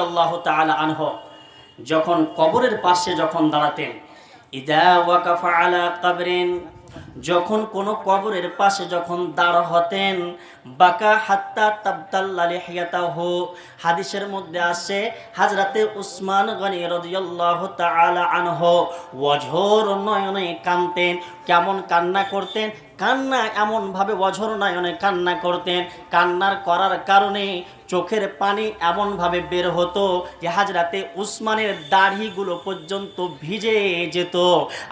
আল্লাহ তাআলা আনহ, যখন কবরের পাশে যখন দাঁড়াতেন, ইদা ওয়াকাফা আলা কাবরিন যখন কোনো কবরের পাশে যখন দাঁড় হতেন, বাকা হাত্তা তাবতাল্লা লিহিয়াতাহু হাদিসের মধ্যে আসে, হাজরাতে উসমান গনি রাদিয়াল্লাহু তাআলা আনহু ওয়াজহর নয়নে কানতেন, কেমন কান্না করতেন? কান্না এমনভাবে অঝর নয়নে কান্না করতেন। কান্নার করার কারণে চোখের পানি এমনভাবে বের হতো যে হাজরাতে উসমানের দাড়িগুলো পর্যন্ত ভিজে যেত।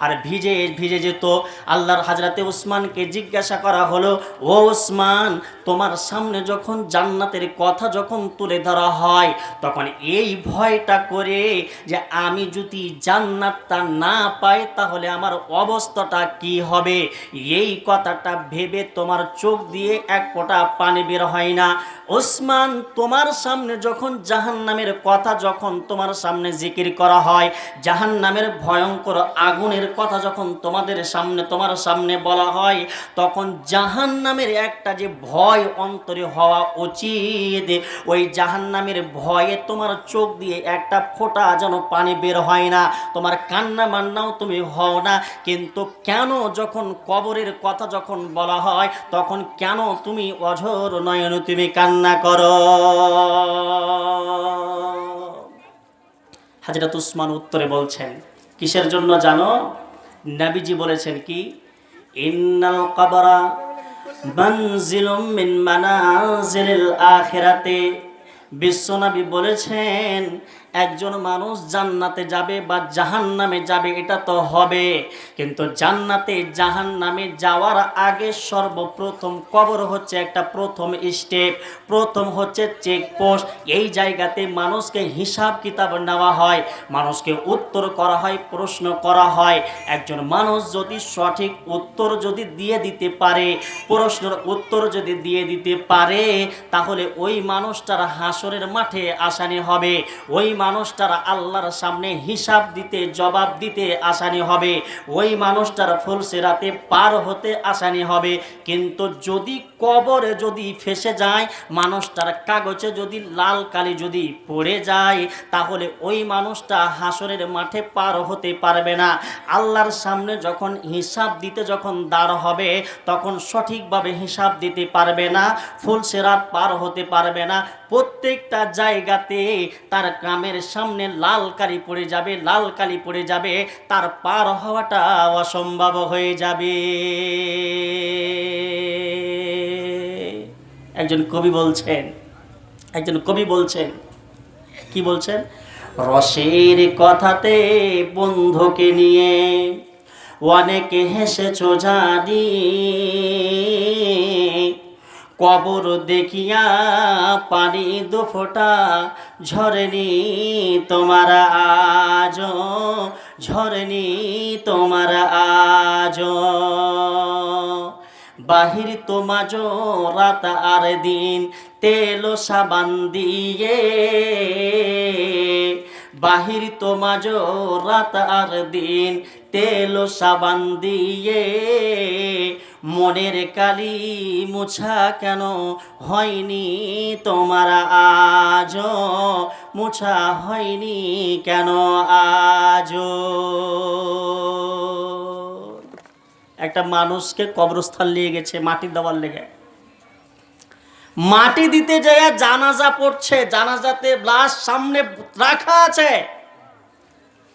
আর ভিজে ভিজে যেত। আল্লাহর হাজরাতে উসমানকে জিজ্ঞাসা করা হলো, ও উসমান, তোমার সামনে যখন জান্নাতের কথা যখন তুলে ধরা হয়, তখন এই ভয়টা করে যে আমি যদি জান্নাতটা না পাই, তাহলে আমার অবস্থাটা কি হবে? এই কথাটা ভেবে তোমার চোখ দিয়ে এক ফোঁটা পানি বের হয় না। ওসমান তোমার সামনে যখন জাহান নামের কথা যখন তোমার সামনে জিকির করা হয় জাহান নামের ভয়ঙ্কর আগুনের কথা যখন তোমাদের সামনে, তোমার সামনে বলা হয়, তখন জাহান নামের একটা যে ভয় অন্তরে হওয়া উচিত। ওই জাহান নামের ভয়ে তোমার চোখ দিয়ে একটা ফোঁটা যেন পানি বের হয় না। তোমার কান্না মান্নাও তুমি হও না। কিন্তু কেন যখন কবরের কথা যখন বলা হয়, তখন কেন তুমি অঝর নয়ন তুমি কান্না করো? হাজরত উসমান উত্তরে বলছেন, কিসের জন্য জানো? নাবিজি বলেছেন কি, ইন্নাল কাবারা মানজিলুম মিন মানাজিলিল আখিরাতে। বিশ্বনবী বলেছেন একজন মানুষ জান্নাতে যাবে বা জাহান্নামে যাবে, এটা তো হবে। কিন্তু জান্নাতে জাহান্নামে যাওয়ার আগে সর্বপ্রথম কবর হচ্ছে একটা প্রথম স্টেপ প্রথম হচ্ছে চেকপোস্ট এই জায়গাতে মানুষকে হিসাব কিতাব নেওয়া হয়, মানুষকে উত্তর করা হয়, প্রশ্ন করা হয়। একজন মানুষ যদি সঠিক উত্তর যদি দিয়ে দিতে পারে, প্রশ্নের উত্তর যদি দিয়ে দিতে পারে, তাহলে ওই মানুষটার হাসরের মাঠে আসানি হবে। ওই মানুষটার আল্লাহর সামনে হিসাব দিতে, জবাব দিতে আসানি হবে। ওই মানুষটার ফুলসেরাতে পার হতে আসানি হবে। কিন্তু যদি কবরে যদি ফেসে যায় মানুষটার কাগজে যদি লাল কালি যদি পড়ে যায়, তাহলে ওই মানুষটা হাসরের মাঠে পার হতে পারবে না। আল্লাহর সামনে যখন হিসাব দিতে যখন দাঁড় হবে, তখন সঠিকভাবে হিসাব দিতে পারবে না ফুলসেরাত পার হতে পারবে না। প্রত্যেকটা জায়গাতে তার গ্রামের সামনে লাল কালি পড়ে যাবে, লাল কালি পড়ে যাবে, তার পার হওয়াটা অসম্ভব হয়ে যাবে। একজন কবি বলছেন, একজন কবি বলছেন, কি বলছেন? রসের কথাতে বন্ধুকে নিয়ে অনেকে হেসেছ জানি কবর দেখিয়া পানি দুফোটা ঝরেনি তোমার আজ, ঝরেনি তোমার আজ। বাহির তোমাজ রাত আর দিন তেল সাবান দিয়ে বাহির তোমাজ রাত আর দিন, তেল সাবান দিয়ে মনের কালি মুছা কেন হয়নি তোমার আজ? মুছা হয়নি কেন আজ? একটা মানুষকে কবরস্থান নিয়ে গেছে মাটির দেওয়ার লেগে। মাটি দিতে যায় জানাজা পড়ছে, জানাজাতে লাশ সামনে রাখা আছে।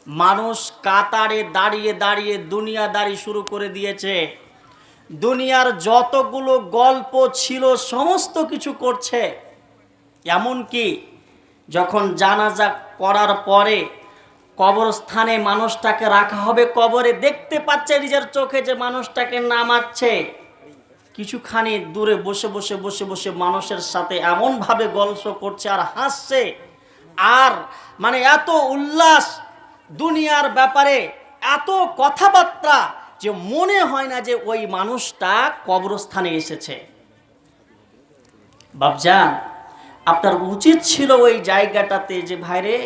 মানুষ কাতারে দাঁড়িয়ে দাঁড়িয়ে দুনিয়া দুনিয়াদারি শুরু করে দিয়েছে। দুনিয়ার যতগুলো গল্প ছিল, সমস্ত কিছু করছে। এমনকি যখন জানাজা করার পরে কবরস্থানে মানুষটাকে রাখা হবে, কবরে দেখতে পাচ্ছে নিজের চোখে যে মানুষটাকে নামাচ্ছে। কিছুখানি দূরে বসে বসে বসে বসে মানুষের সাথে এমনভাবে গল্প করছে আর হাসছে। আর মানে এত উল্লাস দুনিয়ার ব্যাপারে, এত কথাবার্তা যে মনে হয় না যে ওই মানুষটা কবরস্থানে এসেছে। বাবজান আপনার উচিত ছিল ওই জায়গাটাতে যে, ভাইরে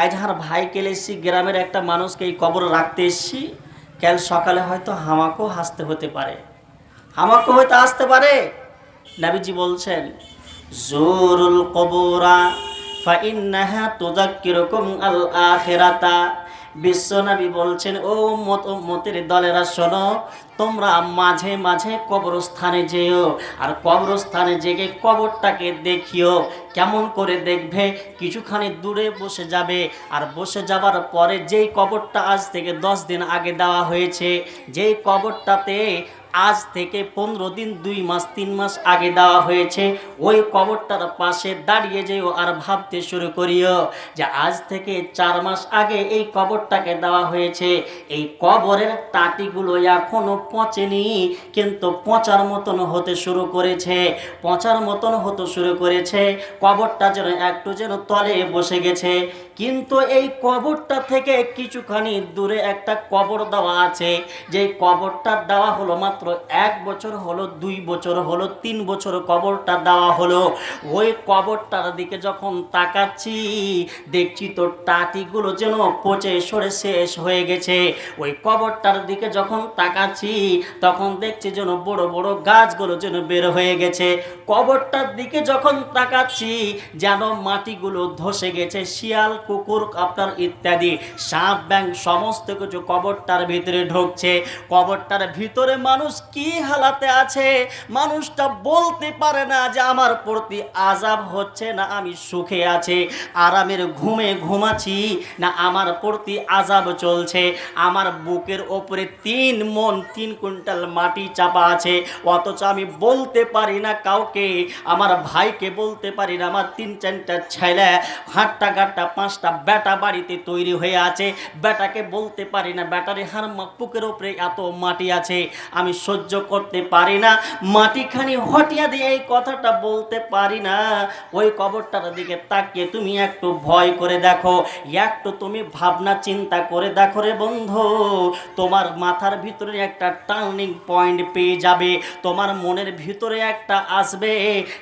আজ আর ভাই কেলে এসছি গ্রামের একটা মানুষকে এই কবর রাখতে এসছি। কাল সকালে হয়তো হামাকেও হাসতে হতে পারে। হামাকেও হয়তো আসতে পারে? নাবিজি বলছেন, জোরুল কবরা, ফাইন্নাহা তুযাক্কিরুকুম আল আখিরাতা বিশ্বনবী বলছেন, ও মত মতের দলেরা, শোনো, তোমরা মাঝে মাঝে কবরস্থানে যেও, আর কবরস্থানে জেগে কবরটাকে দেখিও, কেমন করে দেখবে? কিছুখানি দূরে বসে যাবে, আর বসে যাবার পরে যেই কবরটা আজ থেকে দশ দিন আগে দেওয়া হয়েছে, যেই কবরটাতে আজ থেকে পনেরো দিন, দুই মাস, তিন মাস আগে দেওয়া হয়েছে। ওই কবরটার পাশে দাঁড়িয়ে যেও আর ভাবতে শুরু করিও যে আজ থেকে চার মাস আগে এই কবরটাকে দেওয়া হয়েছে। এই কবরের টাটিগুলো এখনও পচেনি, কিন্তু পচার মতন হতে শুরু করেছে। পচার মতন হতে শুরু করেছে, কবরটা যেন একটু যেন তলে বসে গেছে। কিন্তু এই কবরটা থেকে কিছুখানি দূরে একটা কবর দেওয়া আছে। যে কবরটা দেওয়া হলো মাত্র এক বছর হলো, দুই বছর হলো, তিন বছর কবরটা দেওয়া হলো। ওই কবরটার দিকে যখন তাকাচ্ছি, দেখছি তো টাটিগুলো যেন পচে সরে শেষ হয়ে গেছে। ওই কবরটার দিকে যখন তাকাচ্ছি, তখন দেখছি যেন বড় বড় গাছগুলো যেন বের হয়ে গেছে। কবরটার দিকে যখন তাকাচ্ছি, যেন মাটিগুলো ধসে গেছে, শিয়াল, কুকুর আপনার ইত্যাদি, সাপ ব্যাং সমস্ত কিছু কবরটার ভিতরে ঢুকছে। কবরটার ভিতরে মানুষ কি হালাতে আছে? মানুষটা বলতে পারে না যে আমার প্রতি আজাব হচ্ছে না আমি সুখে আছি, আরামের ঘুমে ঘুমাচ্ছি, না আমার প্রতি আজাব চলছে। আমার বুকের ওপরে তিন মন, তিন কুইন্টাল মাটি চাপা আছে, অথচ আমি বলতে পারি না কাউকে, আমার ভাইকে বলতে পারি না, আমার তিন চারটা ছেলে, হাটটা গাটটা পাঁচটা বেটা বাড়িতে তৈরি হয়ে আছে। বেটাকে বলতে পারি না ব্যাটারি হার বুকের ওপরে এত মাটি আছে, আমি সহ্য করতে পারি না। মাটিখানি হটিয়া দিয়ে এই কথাটা বলতে পারি না। ওই কবরটার দিকে তাকিয়ে তুমি একটু ভয় করে দেখো। একটু তুমি ভাবনা চিন্তা করে দেখো রে বন্ধু। তোমার মাথার ভিতরে একটা টার্নিং পয়েন্ট পেয়ে যাবে। তোমার মনের ভিতরে একটা আসবে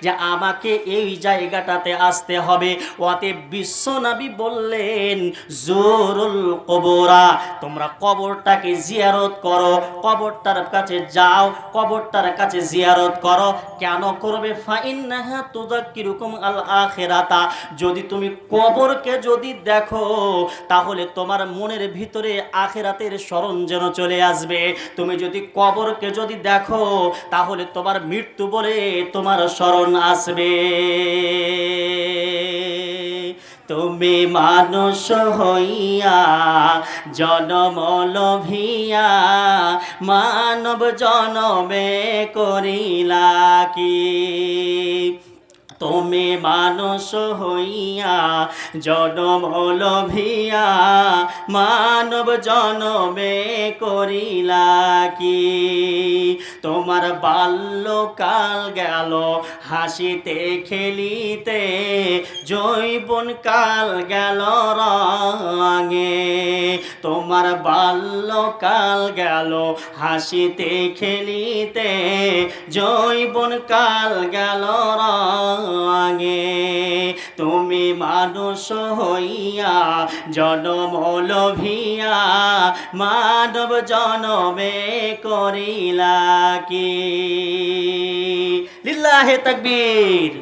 যে আমাকে এই জায়গাটাতে আসতে হবে। অতএব বিশ্বনবী বললেন, জোরুল কবরা, তোমরা কবরটাকে জিয়ারত করো। কবরটার কাছে যাও, কবরটার কাছে জিয়ারত করো। কেন করবে? ফাইন্নাহা আল আখিরাতা যদি তুমি কবরকে যদি দেখো, তাহলে তোমার মনের ভিতরে আখেরাতের স্মরণ যেন চলে আসবে। তুমি যদি কবরকে যদি দেখো, তাহলে তোমার মৃত্যু বলে তোমার স্মরণ আসবে। তুমি মানুষ হইয়া জনম লভিয়া মানব জনমে করিলা কি? তুমি মানুষ হইয়া, জনম লভিয়া, মানব জনমে করিলা কি? তোমার বাল্যকাল গেল, হাসিতে খেলিতে জৈবন কাল গেল রঙে। তোমার বাল্যকাল গেল, হাসিতে খেলিতে জৈবন কাল গেল রঙে। তুমি মানুষ হইয়া জনম লভিয়া মানব জনমে করিলা কি? লিল্লাহে তাকবীর।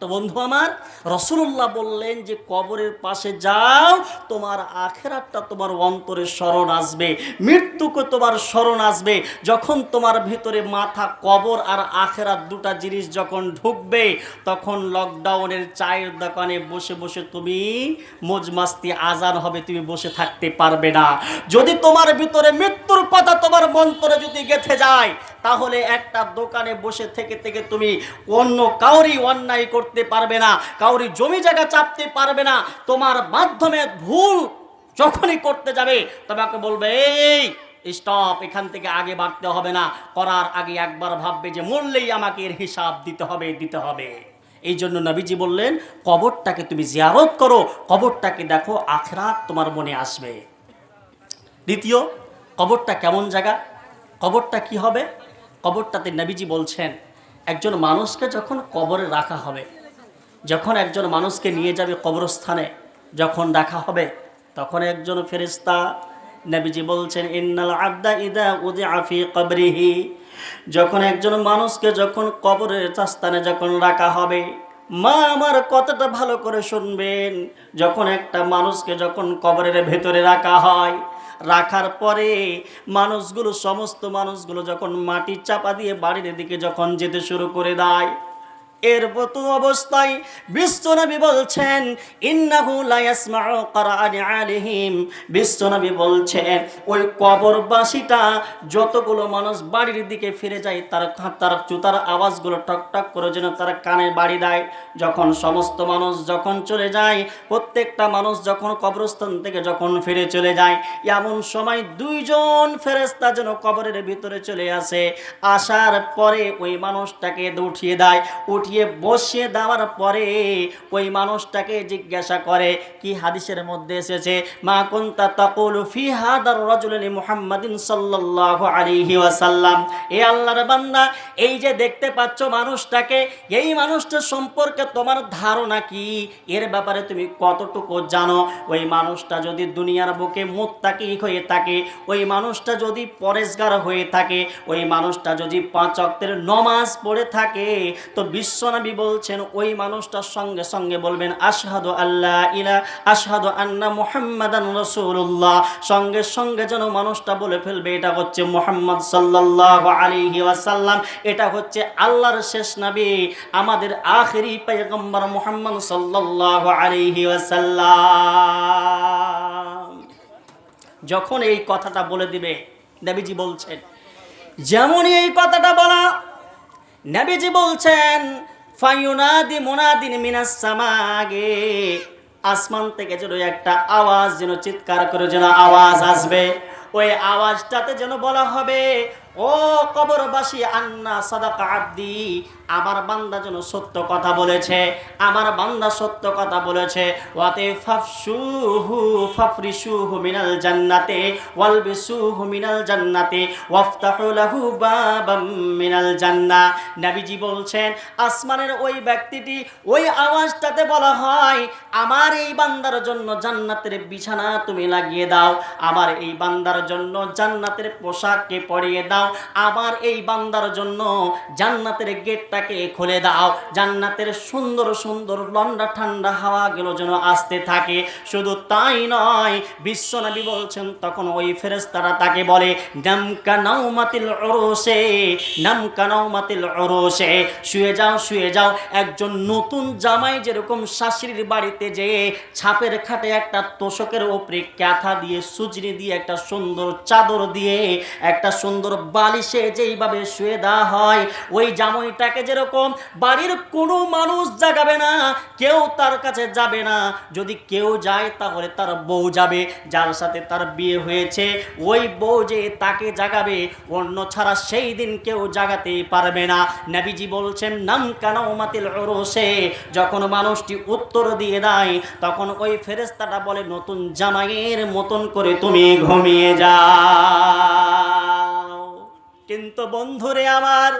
তো বন্ধু আমার রসুল্লাহ বললেন যে, কবরের পাশে যাও, তোমার আখেরাতটা তোমার অন্তরে স্মরণ আসবে, মৃত্যুকে তোমার স্মরণ আসবে। যখন তোমার ভিতরে মাথা, কবর আর আখেরাত দুটা জিনিস যখন ঢুকবে, তখন লকডাউনের চায়ের দোকানে বসে বসে তুমি মজমাস্তি আজান হবে, তুমি বসে থাকতে পারবে না। যদি তোমার ভিতরে মৃত্যুর কথা তোমার মন্তরে যদি গেথে যায় তাহলে একটা দোকানে বসে থেকে থেকে তুমি অন্য কাউরি অন্যায় করতে পারবে না কাউরি জমি জায়গা চাপতে পারবে না, তোমার মাধ্যমে ভুল যখনই করতে যাবে তোমাকে বলবে, এই স্টপ এখান থেকে আগে বাড়তে হবে না, করার আগে একবার ভাববে যে মরলেই আমাকে এর হিসাব দিতে হবে দিতে হবে। এই জন্য নবীজি বললেন, কবরটাকে তুমি জিয়ারত করো, কবরটাকে দেখো, আখরাত তোমার মনে আসবে। দ্বিতীয়, কবরটা কেমন জায়গা? কবরটা কি হবে? কবরটাতে নবীজি বলছেন, একজন মানুষকে যখন কবরে রাখা হবে, যখন একজন মানুষকে নিয়ে যাবে কবরস্থানে, যখন রাখা হবে, তখন একজন ফেরিস্তা নবীজি বলছেন, ইন্নাল আবদা ইদা উদি আফি কবরিহি। যখন একজন মানুষকে যখন কবরের স্থানে যখন রাখা হবে, মা আমার কথাটা ভালো করে শুনবেন, যখন একটা মানুষকে যখন কবরের ভেতরে রাখা হয় রাখার পরে মানুষগুলো, সমস্ত মানুষগুলো যখন মাটি চাপা দিয়ে বাড়ির দিকে যখন যেতে শুরু করে দেয় এর মতো অবস্থায় বিশ্বনবী বলছেন, ইন্নাহু লা ইয়াসমাউ করাআন আলিহিম। বিশ্বনবী বলছেন, ওই কবরবাসীটা যতগুলো মানুষ বাড়ির দিকে ফিরে যায়, তার তার জুতার আওয়াজগুলো টক টক করে যেন তার কানে বাড়ি দেয়। যখন সমস্ত মানুষ যখন চলে যায়, প্রত্যেকটা মানুষ যখন কবরস্থান থেকে যখন ফিরে চলে যায়, এমন সময় দুইজন ফেরেস্তা যেন কবরের ভিতরে চলে আসে। আসার পরে ওই মানুষটাকে উঠিয়ে দেয়, উঠিয়ে বসিয়ে দেওয়ার পরে ওই মানুষটাকে জিজ্ঞাসা করে, কি হাদিসের মধ্যে এসেছে, মা কুনতা তাকুলু ফি হাদার রাজুলিন মুহাম্মাদিন সাল্লাল্লাহু আলাইহি ওয়াসাল্লাম? এ আল্লাহর বান্দা, এই যে দেখতে পাচ্ছ মানুষটাকে, এই মানুষটা সম্পর্কে তোমার ধারণা কি? এর ব্যাপারে তুমি কতটুকু জানো? ওই মানুষটা যদি দুনিয়ার বুকে মুত্তাকি হয়ে থাকে, ওই মানুষটা যদি পরেশগার হয়ে থাকে, ওই মানুষটা যদি পাঁচ অক্তের নমাজ পড়ে থাকে, তো বিশ্বনবী বলছেন, ওই মানুষটার সঙ্গে সঙ্গে বলবেন, আশহাদু আল্লাহ ইলা, আশহাদু আন্না মুহাম্মাদান রাসূলুল্লাহ। সঙ্গে সঙ্গে যেন মানুষটা বলে ফেলবে, এটা হচ্ছে মুহাম্মদ সাল্লাল্লাহু আলাইহি ওয়াসাল্লাম, এটা হচ্ছে আল্লাহর শেষ নবী, আমাদের আখেরি পয়গম্বর মুহাম্মদ সাল্লাল্লাহু আলাইহি ওয়াসাল্লাম। যখন এই কথাটা বলে দিবে, নবীজি বলছেন, যেমনই এই কথাটা বলা নবীজি বলছেন, ফায়ুনাদি মুনাদিন মিনাস সামাগে। আসমান থেকে যেন একটা আওয়াজ যেন চিৎকার করে যেন আওয়াজ আসবে। ওই আওয়াজটাতে যেন বলা হবে, ও কবরবাসী, আন্না সাদাকা আব্দি। আমার বান্দা যেন সত্য কথা বলেছে, আমার বান্দা সত্য কথা বলেছে। ওয়াতে ফাফসুহু ফাফরিসুহু মিনাল জান্নাতে, ওয়ালবিসুহু মিনাল জান্নাতে, ওয়াফতাহু লাহু বাবাম মিনাল জান্নাহ নবীজি বলছেন, আসমানের ওই ব্যক্তিটি ওই আওয়াজটাতে বলা হয়, আমার এই বান্দার জন্য জান্নাতের বিছানা তুমি লাগিয়ে দাও, আমার এই বান্দার জন্য জান্নাতের পোশাককে পরিয়ে দাও, আমার এই বান্দার জন্য জান্নাতের গেটটাকে খুলে দাও। জান্নাতের সুন্দর সুন্দর লন্ডা ঠান্ডা হাওয়াগুলো যেন আসতে থাকে। শুধু তাই নয় বিশ্বনবী বলছেন, তখন ওই ফেরেস্তারা তাকে বলে, নামকা নাউমাতিল ওরসে নামকা নাউমাতিল ওরসে শুয়ে যাও শুয়ে যাও। একজন নতুন জামাই যেরকম শাশুড়ির বাড়িতে যেয়ে ছাপের খাটে একটা তোষকের ওপরে ক্যাথা দিয়ে, সুজনি দিয়ে, একটা সুন্দর চাদর দিয়ে, একটা সুন্দর বালিশে যেইভাবে শুয়ে দেওয়া হয়, ওই জামাইটাকে যেরকম বাড়ির কোনো মানুষ জাগাবে না, কেউ তার কাছে যাবে না। যদি কেউ যায়, তাহলে তার বউ যাবে, যার সাথে তার বিয়ে হয়েছে, ওই বউ যে তাকে জাগাবে, অন্য ছাড়া সেই দিন কেউ জাগাতেই পারবে না। নবীজি বলছেন, নাম কানাও মাতিল ওরসে যখন মানুষটি উত্তর দিয়ে দেয়, তখন ওই ফেরেস্তাটা বলে, নতুন জামাইয়ের মতন করে তুমি ঘুমিয়ে যাও। কিন্তু বন্ধুরে আমার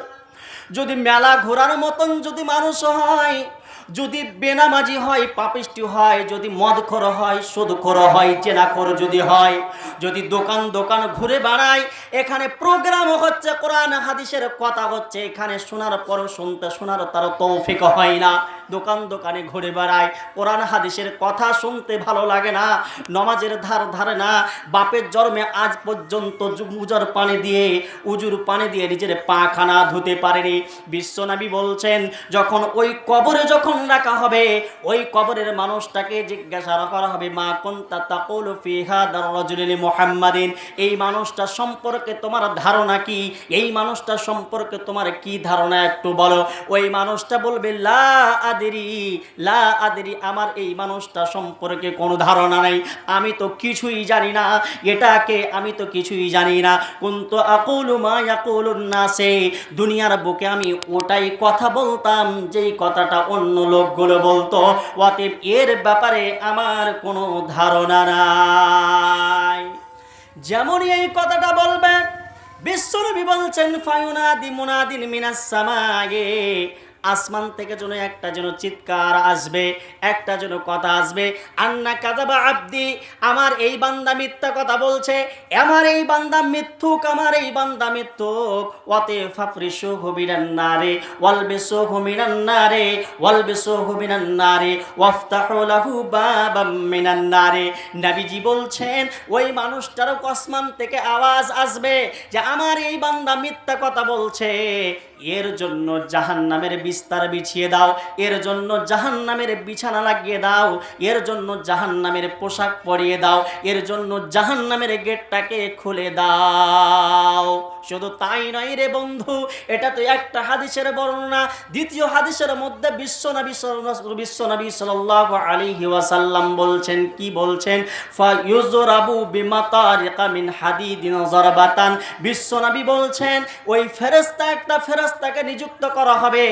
যদি মেলা ঘোরার মতন যদি মানুষ হয়, যদি বেনামাজি হয়, পাপিষ্টি হয়, যদি মদ খর হয়, সুদখর হয় চেনা খর যদি হয়, যদি দোকান দোকান ঘুরে বেড়ায়, এখানে প্রোগ্রাম হচ্ছে, কোরআন, হাদিসের কথা হচ্ছে, এখানে শোনার পর শুনতে, শোনার তার তৌফিক হয় না। দোকান দোকানে ঘুরে বেড়ায়। কোরআন হাদিসের কথা শুনতে ভালো লাগে না, নমাজের ধার ধারে না। বাপের জন্মে আজ পর্যন্ত উজর পানি দিয়ে, উজুর পানি দিয়ে নিজের পাখানা ধুতে পারেনি। বিশ্বনবী বলছেন, যখন ওই কবরে যখন রাখা হবে, ওই কবরের মানুষটাকে জিজ্ঞাসা করা হবে, মা কোনতা তাকুল ফিহা মুহাম্মাদিন? এই মানুষটা সম্পর্কে তোমার ধারণা কি? এই মানুষটা সম্পর্কে তোমার কি ধারণা একটু বলো। ওই মানুষটা বলবে, লা আদেরি, লা আদেরি, আমার এই মানুষটা সম্পর্কে কোনো ধারণা নেই। আমি তো কিছুই জানি না, এটাকে আমি তো কিছুই জানি না। কুন্তু আকুলু মা ইয়াকুলুন নাসে, দুনিয়ার বুকে আমি ওটাই কথা বলতাম, যেই কথাটা অন্য লোকগুলো বলতো। অতএব এর ব্যাপারে আমার কোনো ধারণা নাই। যেমনই এই কথাটা বলবে, বিশ্বনবী বলছেন, ফায়ুনাদি মুনাদিন মিনাস সামায়ে আসমান থেকে যেন একটা যেন চিৎকার আসবে, একটা যেন কথা আসবে। আন্না কাদাবা আব্দি, আমার এই বান্দা মিথ্যা কথা বলছে, আমার এই বান্দা মিথ্যুক, আমার এই বান্দা মিথ্যুক। ওয়াতে ফাফরিসু হুবিরান নারে ওয়ালবিসু হুমিনান নারে ওয়ালবিসু হুমিনান নারে, ওয়াফতাহু লাহু বাবাম মিনান নারে। নবীজি বলছেন, ওই মানুষটার আসমান থেকে আওয়াজ আসবে যে, আমার এই বান্দা মিথ্যা কথা বলছে। এর জন্য জাহান্নামের বিস্তার বিছিয়ে দাও। এর জন্য জাহান নামের বিছানা লাগিয়ে দাও। এর জন্য জাহান নামের পোশাক পরিয়ে দাও। এর জন্য জাহান নামের গেটটাকে খুলে দাও। শুধু তাই নয় রে বন্ধু, এটা তো একটা হাদিসের বর্ণনা। দ্বিতীয় হাদিসের মধ্যে বিশ্বনবী বিশ্বনবী সাল্লাল্লাহু আলাইহি ওয়াসাল্লাম বলছেন, কি বলছেন? ফায়ুজরাবু বিমাতারিকা মিন হাদিদিন জারবাতান বিশ্বনবী বলছেন, ওই ফেরেশতা, একটা ফেরেশতাকে নিযুক্ত করা হবে।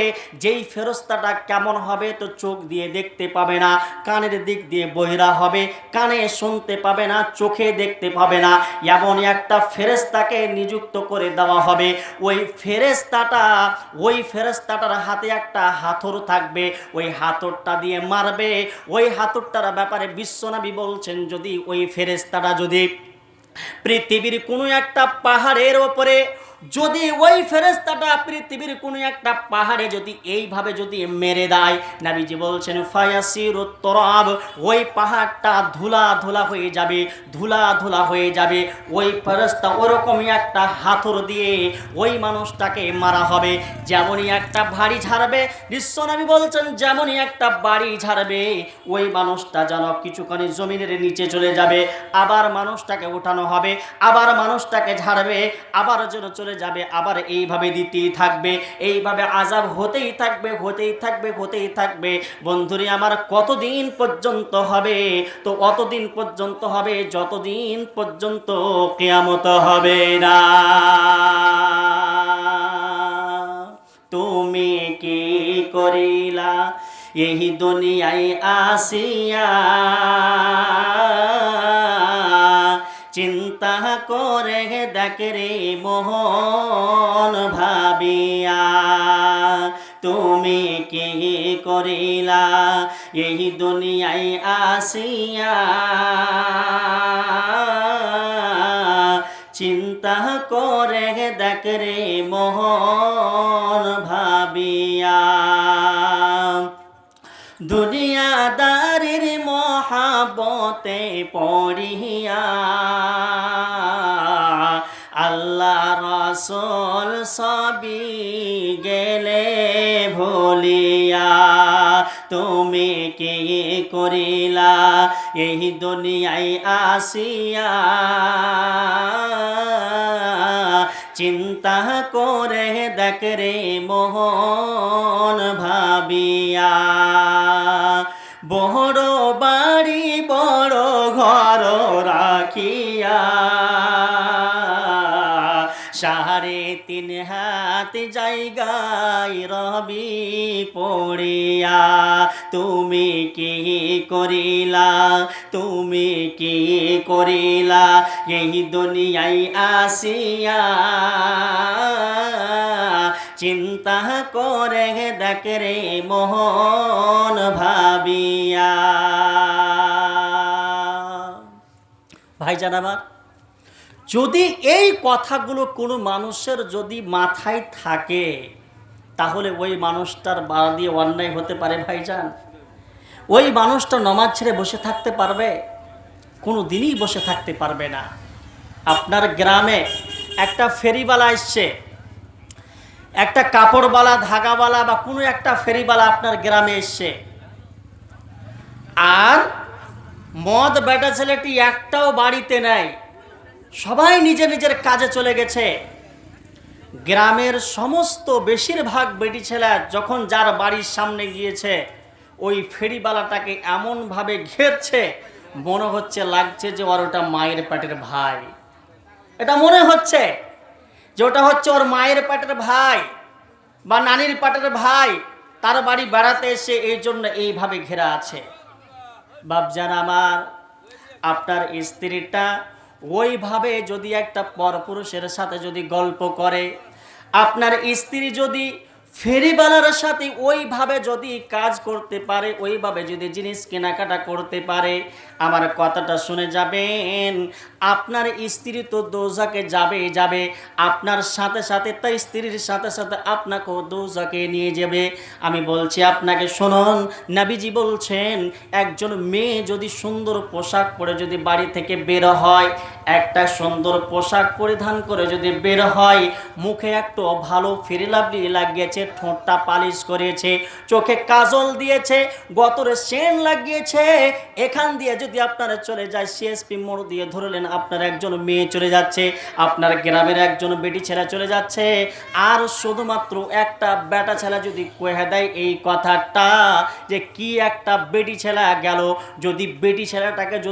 যেই ফেরেশতাটা কেমন হবে তো চোখ দিয়ে দেখতে পাবে না, কানের দিক দিয়ে বহিরা হবে, কানে শুনতে পাবে না, চোখে দেখতে পাবে না। এমন একটা ফেরেশতাকে নিযুক্ত করে দেওয়া হবে। ওই ফেরেস্তাটা ওই ফেরেস্তাটার হাতে একটা হাতর থাকবে। ওই হাতরটা দিয়ে মারবে। ওই হাতরটার ব্যাপারে বিশ্বনাবি বলছেন, যদি ওই ফেরেস্তাটা যদি পৃথিবীর কোনো একটা পাহাড়ের ওপরে যদি ওই ফেরেস্তাটা পৃথিবীর কোনো একটা পাহাড়ে যদি এইভাবে যদি মেরে দেয়, নাবিজি বলছেন ফায়াসির তরাব ওই পাহাড়টা ধুলা ধুলা হয়ে যাবে, ধুলা ধুলা হয়ে যাবে। ওই ফেরেস্তা ওরকমই একটা হাতর দিয়ে ওই মানুষটাকে মারা হবে, যেমনই একটা ভারী ঝাড়বে। বিশ্বনবী বলছেন, যেমনই একটা বাড়ি ঝাড়বে, ওই মানুষটা যেন কিছুখানি জমিনের নিচে চলে যাবে। আবার মানুষটাকে উঠানো হবে, আবার মানুষটাকে ঝাড়বে, আবার যেন চলে যাবে, আবার এইভাবে দিতেই থাকবে, এইভাবে আজাব হতেই থাকবে হতেই থাকবে হতেই থাকবে। বন্ধুরে, আমার কতদিন পর্যন্ত হবে? তো অতদিন পর্যন্ত হবে, যতদিন পর্যন্ত কেয়ামত হবে না। তুমি কি করিলা? এই দুনিয়ায় আসিয়া চিন্তা করে দেখ রে মোহন ভাবিয়া, তুমি কি করিলা এই দুনিয়ায় আসিয়া? চিন্তা করে দেখ রে মোহন ভাবিয়া, দুনিয়াদারির মহাবতে পড়িয়া রসল সবই গেলে ভুলিয়া, তুমি কি করিলা এই দুনিয়ায় আসিয়া? চিন্তা করে দেখ রে মোহন ভাবিয়া, বড় বাড়ি বড় তিন হাত জায়গায় রবি পড়িয়া, তুমি কি করিলা, তুমি কি করিলা, এই দুনিয়ায় আসিয়া চিন্তা করে দেখ রে মোহন ভাবিয়া। ভাইজান আমার যদি এই কথাগুলো কোনো মানুষের যদি মাথায় থাকে, তাহলে ওই মানুষটার বাড়া দিয়ে অন্যায় হতে পারে ভাইজান। ওই মানুষটা নমাজ ছেড়ে বসে থাকতে পারবে, কোনো দিনই বসে থাকতে পারবে না। আপনার গ্রামে একটা ফেরিওয়ালা এসছে, একটা কাপড়ওয়ালা, ধাগাওয়ালা বা কোনো একটা ফেরিওয়ালা আপনার গ্রামে এসছে। আর মদ বেটা ছেলেটি একটাও বাড়িতে নেই। সবাই নিজের নিজের কাজে চলে গেছে। গ্রামের সমস্ত বেশিরভাগ বেটি ছেলে যখন যার বাড়ির সামনে গিয়েছে, ওই ফেরিবালাটাকে এমনভাবে ঘেরছে, মনে হচ্ছে, লাগছে যে ওর ওটা মায়ের পেটের ভাই। এটা মনে হচ্ছে যে ওটা হচ্ছে ওর মায়ের পেটের ভাই বা নানির পেটের ভাই। তার বাড়ি বেড়াতে এসে এই জন্য এইভাবে ঘেরা আছে। বাপজান আমার, আপনার স্ত্রীটা ওইভাবে যদি একটা পরপুরুষের সাথে যদি গল্প করে, আপনার স্ত্রী যদি ফেরিওয়ালার সাথে ওইভাবে যদি কাজ করতে পারে, ওইভাবে যদি জিনিস কেনাকাটা করতে পারে আমার কথাটা শুনে যাবেন। আপনার স্ত্রী তো দোজাকে যাবে যাবে। আপনার সাথে সাথে তার স্ত্রীর সাথে সাথে আপনাকেও দোজাকে নিয়ে যাবে। আমি বলছি, আপনাকে শুনুন, নাবিজি বলছেন, একজন মেয়ে যদি সুন্দর পোশাক পরে যদি বাড়ি থেকে বের হয়, একটা সুন্দর পোশাক পরিধান করে যদি বের হয়, মুখে একটু ভালো ফিরিলাবলি লাগিয়েছে, ঠোঁটটা পালিশ করেছে, চোখে কাজল দিয়েছে, গতরে সেন লাগিয়েছে, এখান দিয়ে আপনারা চলে যায়, সিএসপি মোড় দিয়ে ধরলেন, আপনার একজন মেয়ে চলে যাচ্ছে, আপনার গ্রামের একজন বেটি ছেলা চলে যাচ্ছে। আর শুধুমাত্র একটা বেটা ছেলা যদি কোহে দেয় এই কথাটা, যে কি একটা বেটি ছেলা গেল, যদি বেটি ছেলেটাকে যদি